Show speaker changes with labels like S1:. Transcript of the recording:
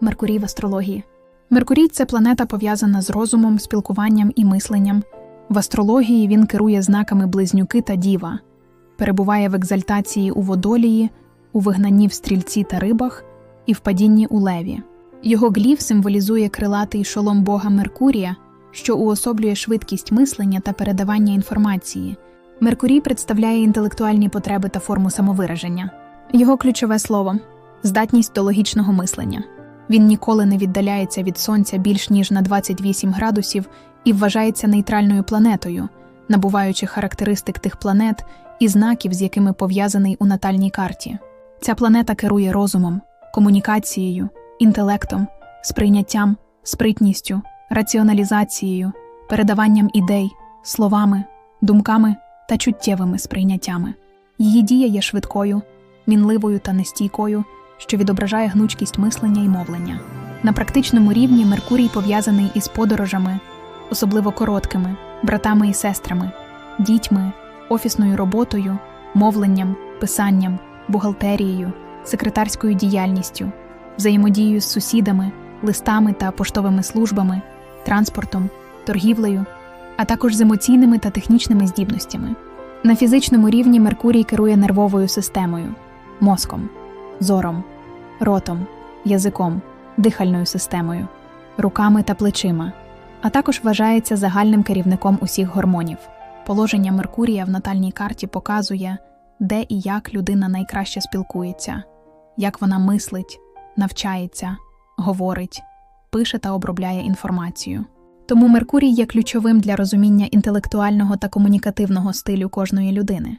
S1: Меркурій в астрології. Меркурій це планета пов'язана з розумом, спілкуванням і мисленням. В астрології він керує знаками близнюки та діва, перебуває в екзальтації у водолії, у вигнанні в стрільці та рибах і в падінні у леві. Його глів символізує крилатий шолом Бога Меркурія, що уособлює швидкість мислення та передавання інформації. Меркурій представляє інтелектуальні потреби та форму самовираження. Його ключове слово здатність до логічного мислення. Він ніколи не віддаляється від сонця більш ніж на 28 градусів і вважається нейтральною планетою, набуваючи характеристик тих планет і знаків, з якими пов'язаний у натальній карті. Ця планета керує розумом, комунікацією, інтелектом, сприйняттям, спритністю, раціоналізацією, передаванням ідей, словами, думками та чуттєвими сприйняттями. Її дія є швидкою, мінливою та нестійкою, що відображає гнучкість мислення і мовлення. На практичному рівні Меркурій пов'язаний із подорожами, особливо короткими, братами і сестрами, дітьми, офісною роботою, мовленням, писанням, бухгалтерією, секретарською діяльністю, взаємодією з сусідами, листами та поштовими службами, транспортом, торгівлею, а також з емоційними та технічними здібностями. На фізичному рівні Меркурій керує нервовою системою, мозком, зором, ротом, язиком, дихальною системою, руками та плечима, а також вважається загальним керівником усіх гормонів. Положення Меркурія в натальній карті показує, де і як людина найкраще спілкується, як вона мислить, навчається, говорить, пише та обробляє інформацію. Тому Меркурій є ключовим для розуміння інтелектуального та комунікативного стилю кожної людини.